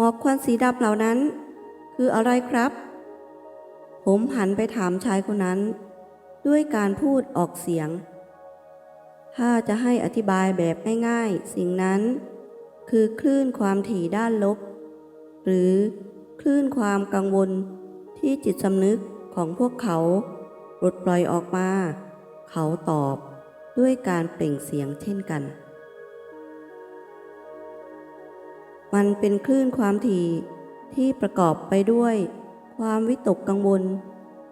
หมอกควันสีดำเหล่านั้น คืออะไรครับ ผมหันไปถามชายคนนั้น ด้วยการพูดออกเสียง ถ้าจะให้อธิบายแบบง่ายๆ สิ่งนั้น คือคลื่นความถี่ด้านลบ หรือคลื่นความกังวลที่จิตสำนึกของพวกเขาปลดปล่อยออกมา เขาตอบด้วยการเปล่งเสียงเช่นกัน มันเป็นคลื่นความถี่ที่ประกอบไปด้วย ความวิตกกังวล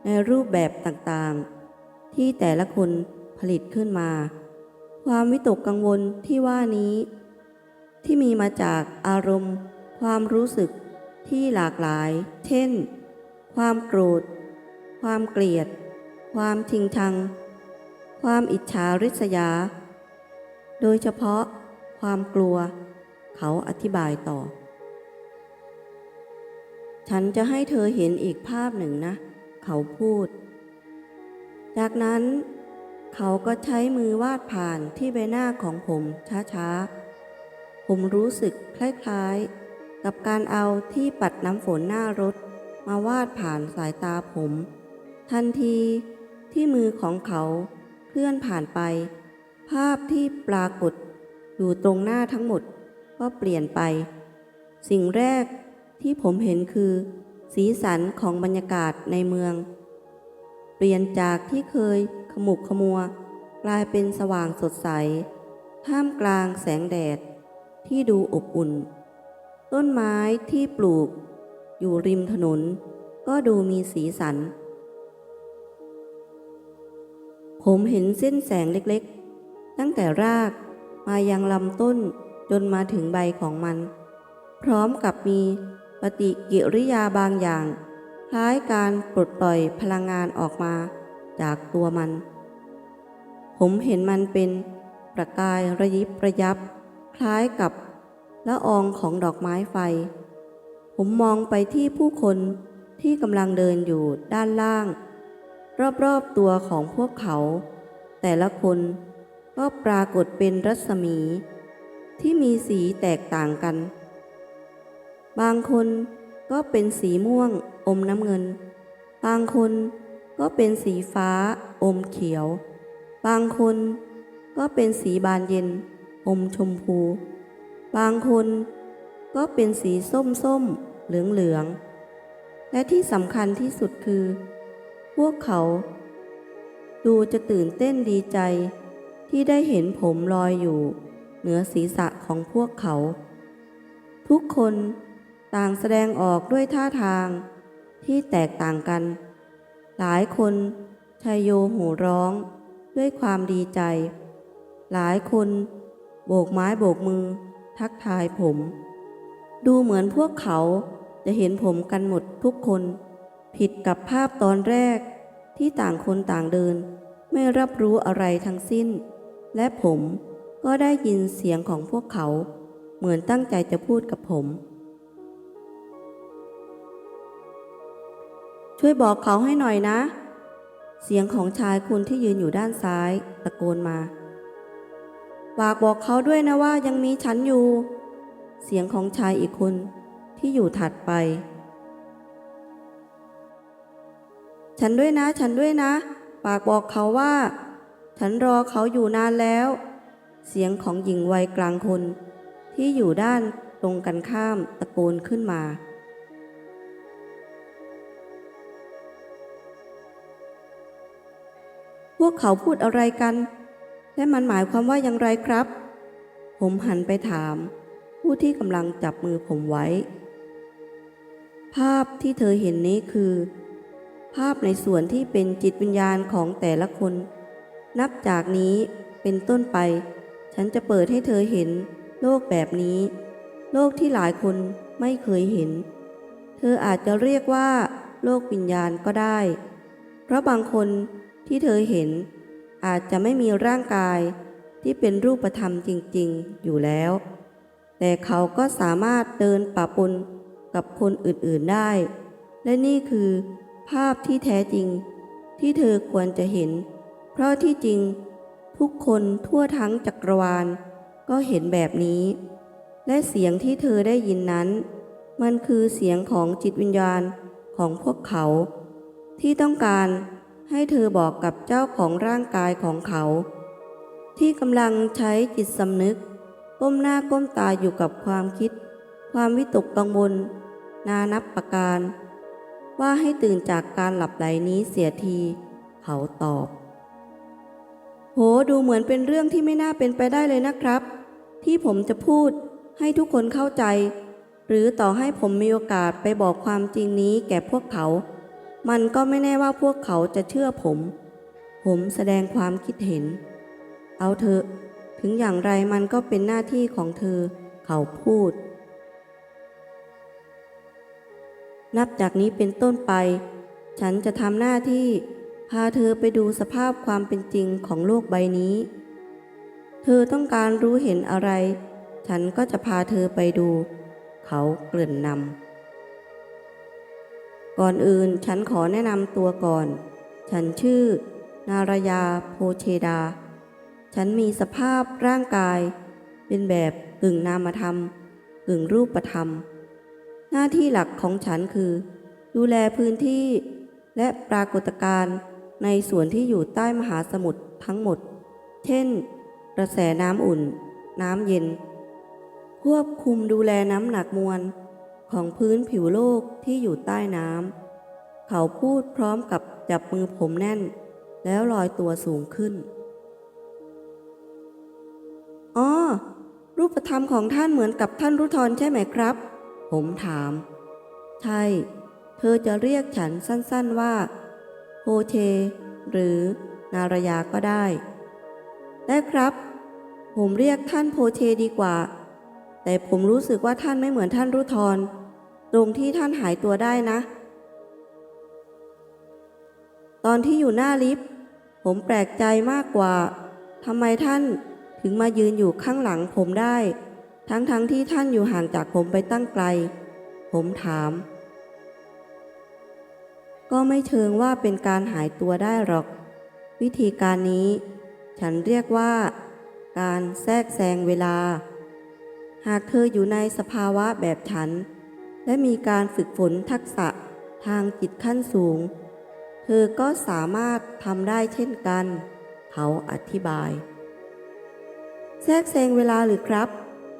ในรูปแบบต่างๆ ที่แต่ละคนผลิตขึ้นมา ความวิตกกังวลที่ว่านี้ ที่มีมาจากอารมณ์ ความรู้สึกที่หลากหลาย เช่น ความโกรธ ความเกลียด ความทิงชัง ความอิจฉาริษยา โดยเฉพาะความกลัว เขาอธิบายต่อ ฉันจะให้เธอเห็นอีกภาพหนึ่งนะ เขาพูด จากนั้นเขาก็ใช้มือวาดผ่านที่ใบหน้าของผมช้าๆ ผมรู้สึกคล้ายๆ กับการเอาที่ปัดน้ำฝนหน้ารถ มาวาดผ่านสายตาผม ทันทีที่มือของเขาเคลื่อนผ่านไป ภาพที่ปรากฏอยู่ตรงหน้าทั้งหมด ก็เปลี่ยนไป สิ่งแรกที่ผมเห็นคือ สีสันของบรรยากาศในเมือง เปลี่ยนจากที่เคยขมุกขมัว กลายเป็นสว่างสดใส ท่ามกลางแสงแดด ที่ดูอบอุ่น ต้นไม้ที่ปลูก อยู่ริมถนน ก็ดูมีสีสัน ผมเห็นเส้นแสงเล็กๆ ตั้งแต่รากมายังลำต้น จนมาถึงใบของมัน พร้อมกับมีปฏิกิริยาบางอย่าง คล้ายการปลดปล่อยพลังงานออกมาจากตัวมัน ผมเห็นมันเป็นประกายระยิบระยับ คล้ายกับละอองของดอกไม้ไฟ ผมมองไปที่ผู้คนที่กำลังเดินอยู่ด้านล่าง รอบๆตัวของพวกเขา แต่ละคนก็ปรากฏเป็นรัศมี ที่มีสีแตกต่างกัน บางคนก็เป็นสีม่วงอมน้ำเงิน บางคนก็เป็นสีฟ้าอมเขียว บางคนก็เป็นสีบานเย็น อมชมพู บางคนก็เป็นสีส้มส้มเหลืองเหลือง และที่สำคัญที่สุดคือ พวกเขา ดูจะตื่นเต้นดีใจที่ได้เห็นผมลอยอยู่ เหนือศีรษะของพวกเขา ทุกคนต่างแสดงออกด้วยท่าทางที่แตกต่างกัน หลายคนชายโยโห่ร้องด้วยความดีใจ หลายคนโบกไม้โบกมือทักทายผม ดูเหมือนพวกเขาจะเห็นผมกันหมดทุกคน ผิดกับภาพตอนแรกที่ต่างคนต่างเดิน ไม่รับรู้อะไรทั้งสิ้น และผม ก็ได้ยินเสียงของพวกเขาเหมือนตั้งใจจะพูดกับผม ช่วยบอกเขาให้หน่อยนะ เสียงของชายคนที่ยืนอยู่ด้านซ้าย ตะโกนมาฝากบอกเขาด้วยนะว่ายังมีฉันอยู่ เสียงของชายอีกคนที่อยู่ถัดไป ฉันด้วยนะ ฉันด้วยนะ ฝากบอกเขาว่า ฉันรอเขาอยู่นานแล้ว เสียงของหญิงวัยกลางคน ที่อยู่ด้านตรงกันข้ามตะโกนขึ้นมา พวกเขาพูดอะไรกัน และมันหมายความว่าอย่างไรครับ ผมหันไปถาม ผู้ที่กำลังจับมือผมไว้ ภาพที่เธอเห็นนี้คือ ภาพในส่วนที่เป็นจิตวิญญาณของแต่ละคน นับจากนี้เป็นต้นไป ฉันจะเปิดให้เธอเห็นโลกแบบนี้ โลกที่หลายคนไม่เคยเห็น เธออาจจะเรียกว่าโลกวิญญาณก็ได้ เพราะบางคนที่เธอเห็น อาจจะไม่มีร่างกายที่เป็นรูปธรรมจริงๆ อยู่แล้ว แต่เขาก็สามารถเดินปะปนกับคนอื่นๆได้ และนี่คือภาพที่แท้จริง ที่เธอควรจะเห็น เพราะที่จริง ทุกคนทั่วทั้งจักรวาล ก็เห็นแบบนี้ และเสียงที่เธอได้ยินนั้น มันคือเสียงของจิตวิญญาณของพวกเขา ที่ต้องการให้เธอบอกกับเจ้าของร่างกายของเขา ที่กำลังใช้จิตสำนึก ก้มหน้าก้มตาอยู่กับความคิด ความวิตกกังวล นานับประการ ว่าให้ตื่นจากการหลับไหลนี้เสียที เขาตอบ โหดูเหมือนเป็นเรื่องที่ไม่น่าเป็นไปได้เลยนะครับ ที่ผมจะพูดให้ทุกคนเข้าใจ หรือต่อให้ผมมีโอกาสไปบอกความจริงนี้แก่พวกเขา มันก็ไม่แน่ว่าพวกเขาจะเชื่อผม ผมแสดงความคิดเห็น เอาเถอะ ถึงอย่างไรมันก็เป็นหน้าที่ของเธอ เขาพูด นับจากนี้เป็นต้นไป ฉันจะทำหน้าที่ พาเธอไปดูสภาพความเป็นจริงของโลกใบนี้ เธอต้องการรู้เห็นอะไร ฉันก็จะพาเธอไปดู เขาเกริ่อนนำ ก่อนอื่นฉันขอแนะนำตัวก่อน ฉันชื่อ นารยาโพเชดา ฉันมีสภาพร่างกาย เป็นแบบกึ่งนามธรรม กึ่งรูปธรรม หน้าที่หลักของฉันคือ ดูแลพื้นที่และปรากฏการณ์ ในส่วนที่อยู่ใต้มหาสมุทรทั้งหมด เช่น กระแสน้ำอุ่น น้ำเย็น ควบคุมดูแลน้ำหนักมวล ของพื้นผิวโลกที่อยู่ใต้น้ำ เขาพูดพร้อมกับจับมือผมแน่น แล้วลอยตัวสูงขึ้น อ๋อ รูปธรรมของท่านเหมือนกับท่านรุทรใช่ไหมครับ ผมถาม ใช่ เธอจะเรียกฉันสั้น ๆว่า โพเชหรือนารยาก็ได้ ได้ครับ ผมเรียกท่านโพเชดีกว่า แต่ผมรู้สึกว่าท่านไม่เหมือนท่านรุทรตรงที่ท่านหายตัวได้นะ ตอนที่อยู่หน้าลิฟต์ผมแปลกใจมากกว่าทำไมท่านถึงมายืนอยู่ข้างหลังผมได้ ทั้งๆทที่ท่านอยู่ห่างจากผมไปตั้งไกล ผมถาม ก็ไม่เชิงว่าเป็นการหายตัวได้หรอก วิธีการนี้ ฉันเรียกว่า การแทรกแซงเวลา หากเธออยู่ในสภาวะแบบฉัน และมีการฝึกฝนทักษะทางจิตขั้นสูง เธอก็สามารถทำได้เช่นกัน เขาอธิบาย แทรกแซงเวลาหรือครับ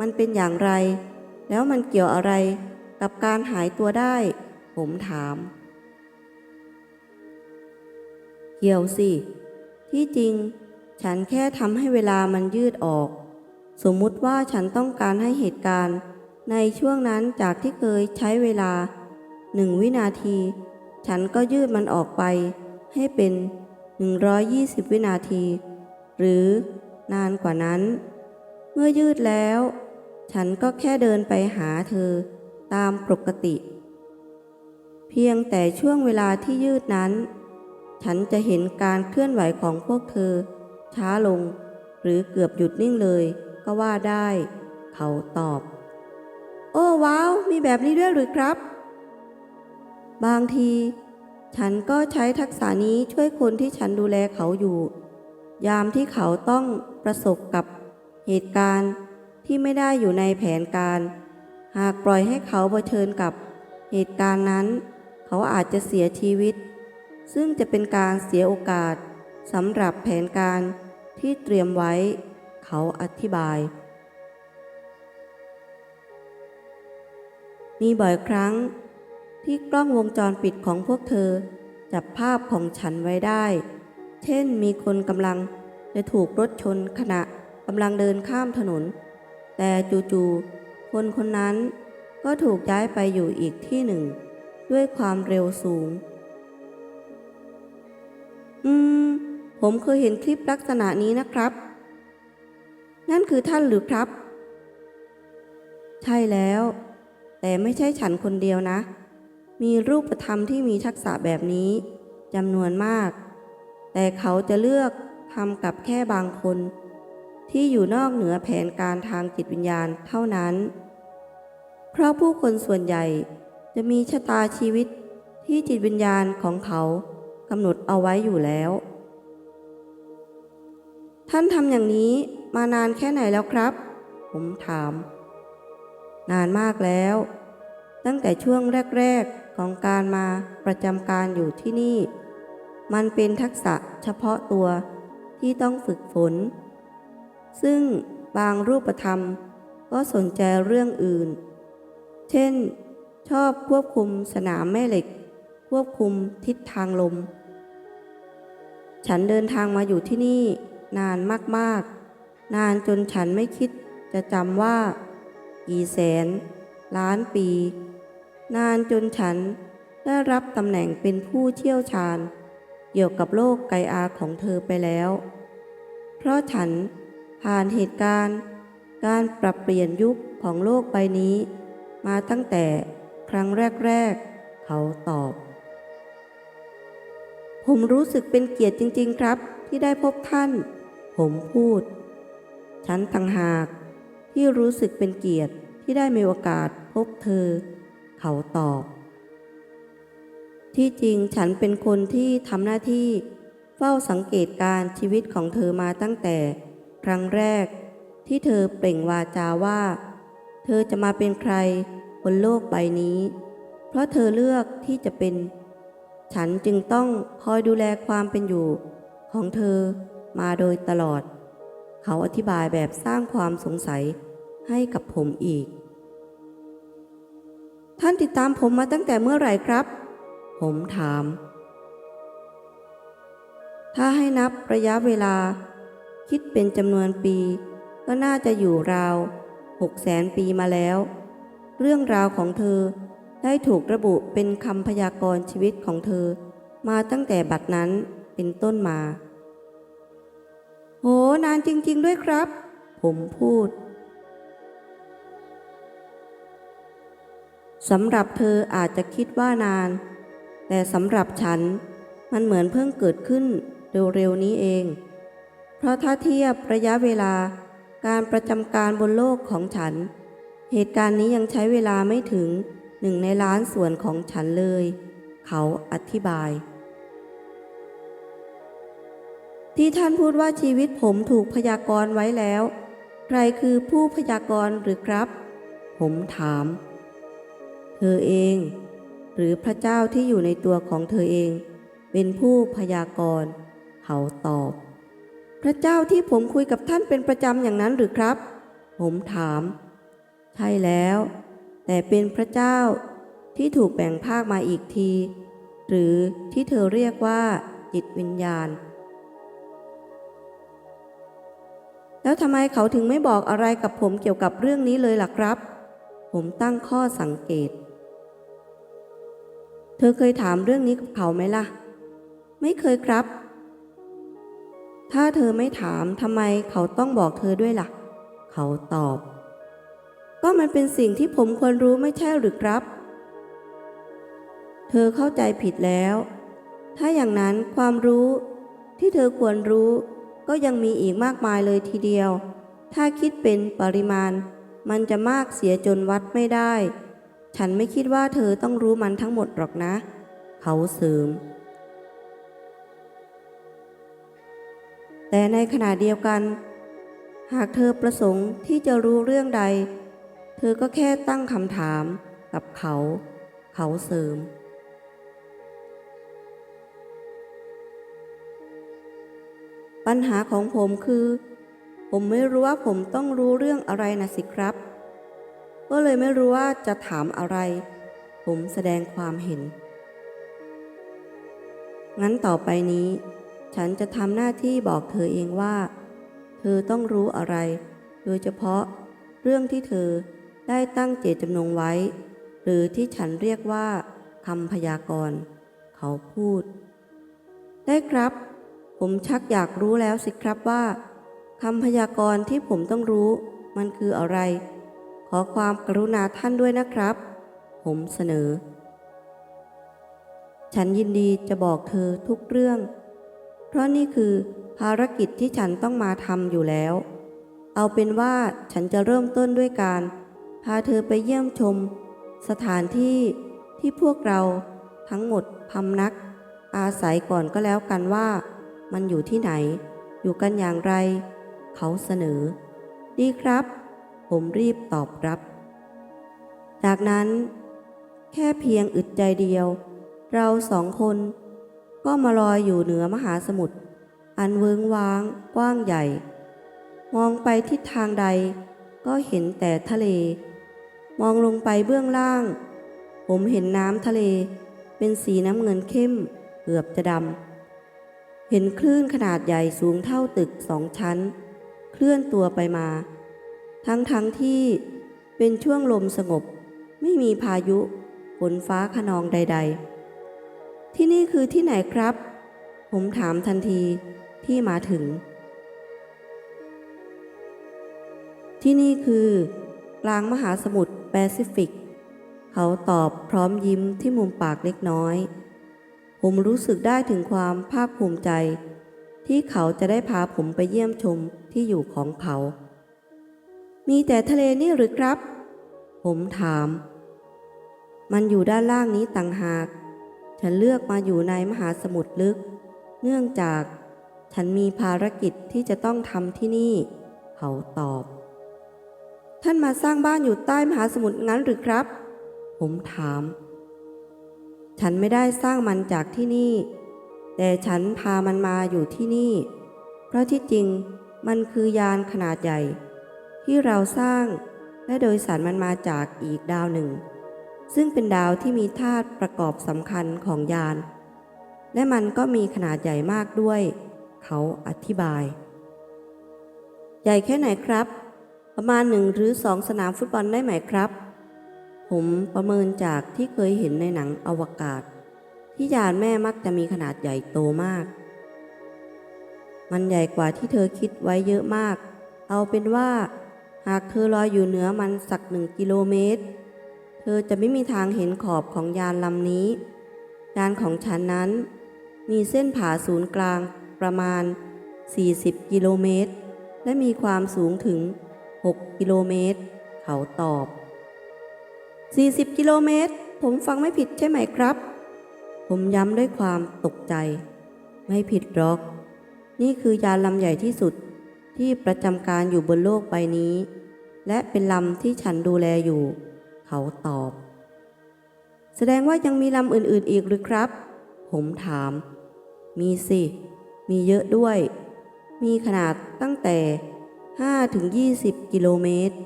มันเป็นอย่างไร แล้วมันเกี่ยวอะไรกับการหายตัวได้ ผมถาม กี่ยวสิ ที่จริง ฉันแค่ทำให้เวลามันยืดออก สมมุติว่าฉันต้องการให้เหตุการณ์ ในช่วงนั้นจากที่เคยใช้เวลาหนึ่งวินาที ฉันก็ยืดมันออกไป ให้เป็น 120 วินาที หรือนานกว่านั้น เมื่อยืดแล้ว ฉันก็แค่เดินไปหาเธอตามปกติ เพียงแต่ช่วงเวลาที่ยืดนั้น ฉันจะเห็นการเคลื่อนไหวของพวกเธอ ช้าลง หรือเกือบหยุดนิ่งเลยก็ว่าได้ เขาตอบ โอ้ว้าว มีแบบนี้ด้วยหรือครับ บางที ฉันก็ใช้ทักษะนี้ช่วยคนที่ฉันดูแลเขาอยู่ ยามที่เขาต้องประสบกับเหตุการณ์ที่ไม่ได้อยู่ในแผนการ หากปล่อยให้เขาเผชิญกับเหตุการณ์นั้น เขาอาจจะเสียชีวิต ซึ่งจะเป็นการเสียโอกาสสำหรับแผนการที่เตรียมไว้ เขาอธิบาย มีบ่อยครั้งที่กล้องวงจรปิดของพวกเธอ จับภาพของฉันไว้ได้ เช่นมีคนกำลังจะถูกรถชนขณะกำลังเดินข้ามถนน แต่จู่ๆ คนคนนั้นก็ถูกย้ายไปอยู่อีกที่หนึ่ง ด้วยความเร็วสูง อืม ผมเคยเห็นคลิปลักษณะนี้นะครับ นั่นคือท่านหรือครับ ใช่แล้ว แต่ไม่ใช่ฉันคนเดียวนะ มีรูปธรรมที่มีทักษะแบบนี้จำนวนมาก แต่เขาจะเลือกทำกับแค่บางคน ที่อยู่นอกเหนือแผนการทางจิตวิญญาณเท่านั้น เพราะผู้คนส่วนใหญ่จะมีชะตาชีวิตที่จิตวิญญาณของเขา กำหนดเอาไว้อยู่แล้ว ท่านทำอย่างนี้มานานแค่ไหนแล้วครับ ผมถาม นานมากแล้ว ตั้งแต่ช่วงแรก ๆ ของการมาประจำการอยู่ที่นี่ มันเป็นทักษะเฉพาะตัวที่ต้องฝึกฝน ซึ่งบางรูปธรรมก็สนใจเรื่องอื่น เช่น ชอบควบคุมสนามแม่เหล็ก ควบคุมทิศทางลม ฉันเดินทางมาอยู่ที่นี่นานมากๆ นานจนฉันไม่คิดจะจำว่า กี่แสน ล้านปี นานจนฉันได้รับตำแหน่งเป็นผู้เชี่ยวชาญ เกี่ยวกับโลกไกอาของเธอไปแล้ว เพราะฉันผ่านเหตุการณ์ การปรับเปลี่ยนยุคของโลกใบนี้ มาตั้งแต่ครั้งแรก ๆ เขาตอบ ผมรู้สึกเป็นเกียรติจริง ๆ ครับ ที่ได้พบท่าน ผมพูด ฉันต่างหาก ที่รู้สึกเป็นเกียรติที่ได้มีโอกาสพบเธอ เขาตอบ ที่จริงฉันเป็นคนที่ทำหน้าที่ เฝ้าสังเกตการชีวิตของเธอมาตั้งแต่ครั้งแรกที่เธอเปล่งวาจาว่า เธอจะมาเป็นใครบนโลกใบนี้ เพราะเธอเลือกที่จะเป็น ฉันจึงต้องคอยดูแลความเป็นอยู่ของเธอมาโดยตลอด เขาอธิบายแบบสร้างความสงสัยให้กับผมอีก ท่านติดตามผมมาตั้งแต่เมื่อไหร่ครับ ผมถาม ถ้าให้นับระยะเวลา คิดเป็นจำนวนปี ก็น่าจะอยู่ราวหกแสนปีมาแล้ว เรื่องราวของเธอ ได้ถูกระบุเป็นคำพยากรณ์ชีวิตของเธอ มาตั้งแต่บัดนั้นเป็นต้นมา โห นานจริง ๆ ด้วยครับ ผมพูดสำหรับเธออาจจะคิดว่านาน แต่สำหรับฉัน มันเหมือนเพิ่งเกิดขึ้นเร็วๆนี้เอง เพราะถ้าเทียบระยะเวลาการประจำการบนโลกของฉัน เหตุการณ์นี้ยังใช้เวลาไม่ถึง หนึ่งในล้านส่วนของฉันเลย เขาอธิบาย ที่ท่านพูดว่าชีวิตผมถูกพยากรณ์ไว้แล้ว ใครคือผู้พยากรณ์หรือครับ ผมถาม เธอเอง หรือพระเจ้าที่อยู่ในตัวของเธอเอง เป็นผู้พยากรณ์ เขาตอบ พระเจ้าที่ผมคุยกับท่านเป็นประจำอย่างนั้นหรือครับ ผมถาม ใช่แล้ว แต่เป็นพระเจ้าที่ถูกแบ่งภาคมาอีกที หรือที่เธอเรียกว่าจิตวิญญาณ แล้วทำไมเขาถึงไม่บอกอะไรกับผมเกี่ยวกับเรื่องนี้เลยล่ะครับ ผมตั้งข้อสังเกต เธอเคยถามเรื่องนี้กับเขาไหมล่ะ ไม่เคยครับ ถ้าเธอไม่ถามทำไมเขาต้องบอกเธอด้วยล่ะ เขาตอบ ก็มันเป็นสิ่งที่ผมควรรู้ไม่ใช่หรือครับ เธอเข้าใจผิดแล้ว ถ้าอย่างนั้นความรู้ที่เธอควรรู้ ก็ยังมีอีกมากมายเลยทีเดียว ถ้าคิดเป็นปริมาณ มันจะมากเสียจนวัดไม่ได้ ฉันไม่คิดว่าเธอต้องรู้มันทั้งหมดหรอกนะ เขาเสริม แต่ในขณะเดียวกัน หากเธอประสงค์ที่จะรู้เรื่องใด เธอก็แค่ตั้งคำถามกับเขา เขาเสริม ปัญหาของผมคือ ผมไม่รู้ว่าผมต้องรู้เรื่องอะไรนะสิครับ ก็เลยไม่รู้ว่าจะถามอะไร ผมแสดงความเห็น งั้นต่อไปนี้ ฉันจะทำหน้าที่บอกเธอเองว่า เธอต้องรู้อะไร โดยเฉพาะเรื่องที่เธอ ได้ตั้งเจตจำนงไว้ หรือที่ฉันเรียกว่าคำพยากรณ์เขาพูด ได้ครับ ผมชักอยากรู้แล้วสิครับว่าคำพยากรณ์ที่ผมต้องรู้มันคืออะไร ขอความกรุณาท่านด้วยนะครับ ผมเสนอ ฉันยินดีจะบอกเธอทุกเรื่อง เพราะนี่คือภารกิจที่ฉันต้องมาทำอยู่แล้ว เอาเป็นว่าฉันจะเริ่มต้นด้วยการ พาเธอไปเยี่ยมชม สถานที่ที่พวกเราทั้งหมดพำนัก อาศัยก่อนก็แล้วกันว่า มันอยู่ที่ไหน อยู่กันอย่างไร เขาเสนอ ดีครับ ผมรีบตอบรับ จากนั้น แค่เพียงอึดใจเดียว เราสองคน ก็มาลอยอยู่เหนือมหาสมุทรอันเวิงว้างกว้างใหญ่ มองไปทิศทางใดก็เห็นแต่ทะเล มองลงไปเบื้องล่าง ผมเห็นน้ำทะเล เป็นสีน้ำเงินเข้มเกือบจะดำ เห็นคลื่นขนาดใหญ่สูงเท่าตึกสองชั้น เคลื่อนตัวไปมา ทั้งทั้งที่เป็นช่วงลมสงบ ไม่มีพายุฝนฟ้าขนองใด ๆ ที่นี่คือที่ไหนครับ ผมถามทันทีที่มาถึง ที่นี่คือกลางมหาสมุทร ซิฟิก เขาตอบพร้อมยิ้มที่มุมปากเล็กน้อย ผมรู้สึกได้ถึงความภาคภูมิใจ ที่เขาจะได้พาผมไปเยี่ยมชมที่อยู่ของเขา มีแต่ทะเลนี่หรือครับ ผมถาม มันอยู่ด้านล่างนี้ต่างหาก ฉันเลือกมาอยู่ในมหาสมุทรลึก เนื่องจากฉันมีภารกิจที่จะต้องทำที่นี่ เขาตอบ ท่านมาสร้างบ้านอยู่ใต้มหาสมุทรงั้นหรือครับ ผมถาม ฉันไม่ได้สร้างมันจากที่นี่ แต่ฉันพามันมาอยู่ที่นี่ เพราะที่จริงมันคือยานขนาดใหญ่ ที่เราสร้างและโดยสารมันมาจากอีกดาวหนึ่ง ซึ่งเป็นดาวที่มีธาตุประกอบสำคัญของยาน และมันก็มีขนาดใหญ่มากด้วย เขาอธิบาย ใหญ่แค่ไหนครับ ประมาณหนึ่งหรือสองสนามฟุตบอลได้ไหมครับ ผมประเมินจากที่เคยเห็นในหนังอวกาศ ที่ยานแม่มักจะมีขนาดใหญ่โตมาก มันใหญ่กว่าที่เธอคิดไว้เยอะมาก เอาเป็นว่า หากเธอลอยอยู่เหนือมันสักหนึ่งกิโลเมตร เธอจะไม่มีทางเห็นขอบของยานลำนี้ ยานของฉันนั้น มีเส้นผ่าศูนย์กลางประมาณ 40 กิโลเมตร และมีความสูงถึง 6 กิโลเมตร เขาตอบ 40 กิโลเมตร ผมฟังไม่ผิดใช่ไหมครับ ผมย้ำด้วยความตกใจ ไม่ผิดหรอก นี่คือยานลำใหญ่ที่สุดที่ประจำการอยู่บนโลกใบนี้ และเป็นลำที่ฉันดูแลอยู่ เขาตอบ แสดงว่ายังมีลำอื่นๆอีกหรือครับ ผมถาม มีสิ มีเยอะด้วย มีขนาดตั้งแต่ 5ถึง20 กิโลเมตร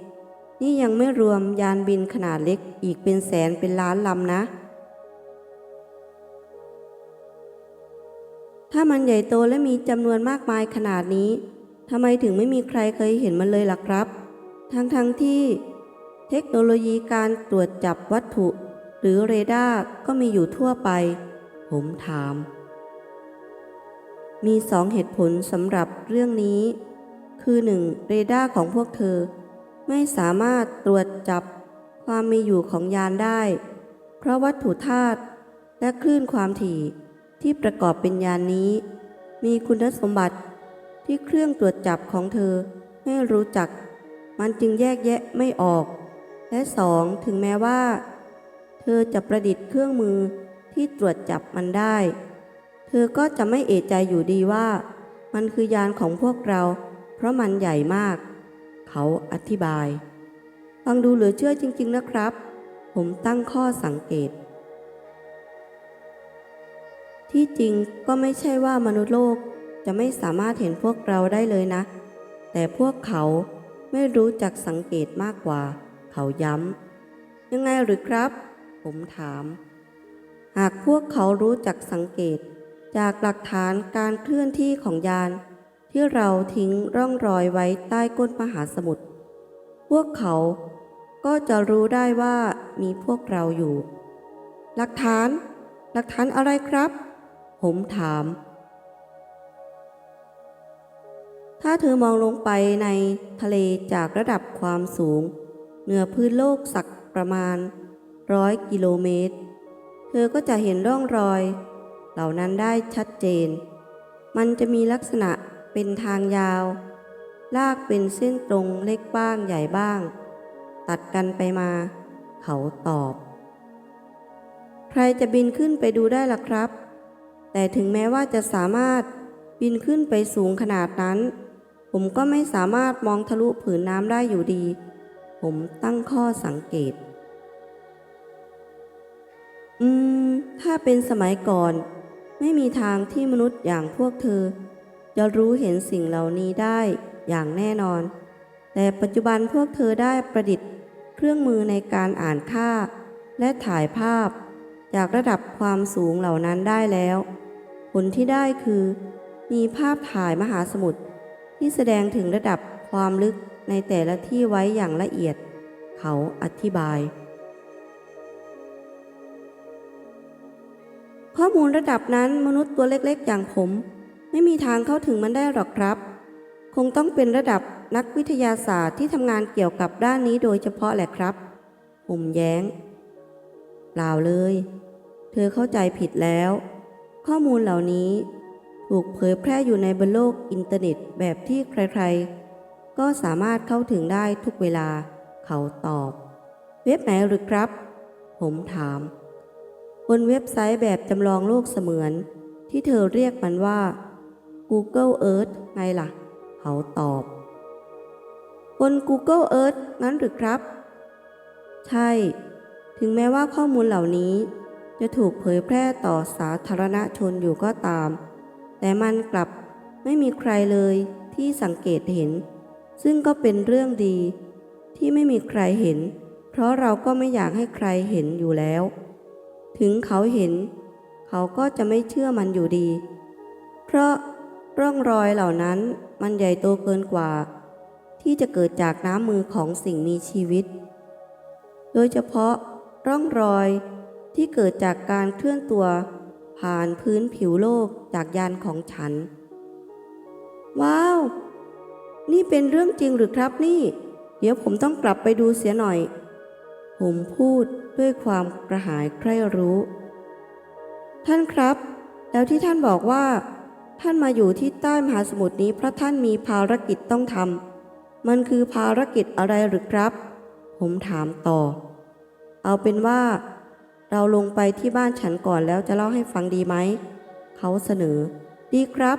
นี่ยังไม่รวมยานบินขนาดเล็กอีกเป็นแสนเป็นล้านลำนะ ถ้ามันใหญ่โตและมีจำนวนมากมายขนาดนี้ทำไมถึงไม่มีใครเคยเห็นมันเลยล่ะครับ ทั้งๆทที่ เทคโนโลยีการตรวจจับวัตถุ หรือเรดาร์ก็มีอยู่ทั่วไป ผมถาม มีสองเหตุผลสำหรับเรื่องนี้ คือหนึ่งเรดาร์ของพวกเธอ ไม่สามารถตรวจจับความมีอยู่ของยานได้ เพราะวัตถุธาตุและคลื่นความถี่ที่ประกอบเป็นยานนี้ มีคุณสมบัติที่เครื่องตรวจจับของเธอไม่รู้จัก มันจึงแยกแยะไม่ออก และสองถึงแม้ว่า เธอจะประดิษฐ์เครื่องมือที่ตรวจจับมันได้ เธอก็จะไม่เอะใจอยู่ดีว่า มันคือยานของพวกเรา เพราะมันใหญ่มาก เขาอธิบาย ฟังดูเหลือเชื่อจริง ๆ นะครับ ผมตั้งข้อสังเกต ที่จริงก็ไม่ใช่ว่ามนุษย์โลกจะไม่สามารถเห็นพวกเราได้เลยนะ แต่พวกเขาไม่รู้จักสังเกตมากกว่า เขาย้ำ ยังไงหรือครับ ผมถาม หากพวกเขารู้จักสังเกต จากหลักฐานการเคลื่อนที่ของยาน ที่เราทิ้งร่องรอยไว้ใต้ก้นมหาสมุทร พวกเขาก็จะรู้ได้ว่ามีพวกเราอยู่ หลักฐาน หลักฐานอะไรครับ ผมถาม ถ้าเธอมองลงไปในทะเลจากระดับความสูง เหนือพื้นโลกสักประมาณร้อยกิโลเมตร เธอก็จะเห็นร่องรอย เหล่านั้นได้ชัดเจน มันจะมีลักษณะ เป็นทางยาว ลากเป็นเส้นตรงเล็กบ้างใหญ่บ้าง ตัดกันไปมา เขาตอบ ใครจะบินขึ้นไปดูได้ล่ะครับ แต่ถึงแม้ว่าจะสามารถบินขึ้นไปสูงขนาดนั้น ผมก็ไม่สามารถมองทะลุผืนน้ำได้อยู่ดี ผมตั้งข้อสังเกต อืม ถ้าเป็นสมัยก่อน ไม่มีทางที่มนุษย์อย่างพวกเธอ จะรู้เห็นสิ่งเหล่านี้ได้อย่างแน่นอน แต่ปัจจุบันพวกเธอได้ประดิษฐ์ เครื่องมือในการอ่านค่า และถ่ายภาพ จากระดับความสูงเหล่านั้นได้แล้ว ผลที่ได้คือ มีภาพถ่ายมหาสมุทรที่แสดงถึงระดับความลึกในแต่ละที่ไว้อย่างละเอียด เขาอธิบาย ข้อมูลระดับนั้นมนุษย์ตัวเล็กๆ อย่างผม ไม่มีทางเข้าถึงมันได้หรอกครับ คงต้องเป็นระดับนักวิทยาศาสตร์ที่ทำงานเกี่ยวกับด้านนี้โดยเฉพาะแหละครับ ผมแย้ง เปล่าเลย เธอเข้าใจผิดแล้ว ข้อมูลเหล่านี้ถูกเผยแพร่อยู่ในบนโลกอินเทอร์เน็ตแบบที่ใครๆ ก็สามารถเข้าถึงได้ทุกเวลา เขาตอบ เว็บไหนหรือครับ ผมถาม บนเว็บไซต์แบบจำลองโลกเสมือน ที่เธอเรียกมันว่า Google Earth ไงล่ะ เขาตอบบน Google Earth งั้นหรือครับ ใช่ ถึงแม้ว่าข้อมูลเหล่านี้จะถูกเผยแพร่ต่อสาธารณชนอยู่ก็ตาม แต่มันกลับไม่มีใครเลยที่สังเกตเห็น ซึ่งก็เป็นเรื่องดี ที่ไม่มีใครเห็น เพราะเราก็ไม่อยากให้ใครเห็นอยู่แล้ว ถึงเขาเห็น เขาก็จะไม่เชื่อมันอยู่ดี เพราะ ร่องรอยเหล่านั้นมันใหญ่โตเกินกว่า ที่จะเกิดจากน้ำมือของสิ่งมีชีวิต โดยเฉพาะร่องรอยที่เกิดจากการเคลื่อนตัวผ่านพื้นผิวโลกจากยานของฉัน ว้าว นี่เป็นเรื่องจริงหรือครับนี่ เดี๋ยวผมต้องกลับไปดูเสียหน่อย ผมพูดด้วยความกระหายใคร่รู้ ท่านครับ แล้วที่ท่านบอกว่า ท่านมาอยู่ที่ใต้มหาสมุทรนี้เพราะท่านมีภารกิจต้องทำมันคือภารกิจอะไรหรือครับ ผมถามต่อ เอาเป็นว่า เราลงไปที่บ้านฉันก่อนแล้วจะเล่าให้ฟังดีไหม เขาเสนอ ดีครับ